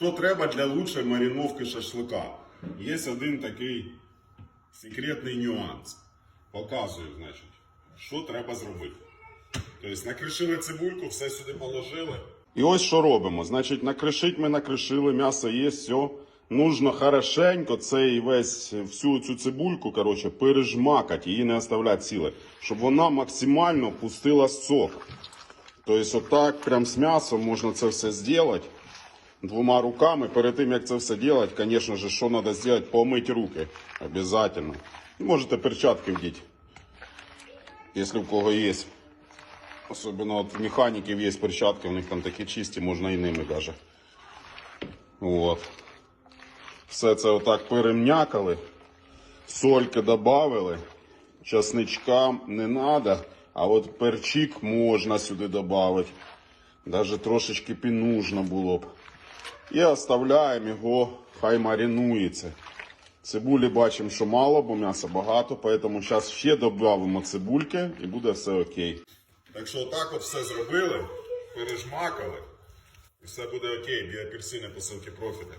Що треба для лучшої маріновки шашлика? Є один такий секретний нюанс. Показую, значить, що треба зробити. Тобто накришили цибульку, все сюди положили. І ось що робимо. Значить, накришить ми накришили, м'ясо є, все. Нужно хорошенько цей весь всю цю цибульку, короче, пережмакати, її не оставляти ціле, щоб вона максимально пустила сок. Тобто, отак, прям з м'ясом можна це все зробити. Двома руками. Перед тим, як це все делать, конечно же, що треба зробити? Помити руки. Обязательно. Можете перчатки вдіть, якщо в кого є. Особливо от механіків є перчатки, у них там такі чисті, можна і ними даже. От. Все це отак перем'якали, сольки додали, часничка не треба, а от перчик можна сюди додати. Даже трошечки пінужно було б. І оставляємо його, хай маринується. Цибулі бачимо, що мало, бо м'яса багато, тому зараз ще додамо цибульки і буде все окей. Так що отак от все зробили, пережмакали, і все буде окей, біапельсини посилки профіти.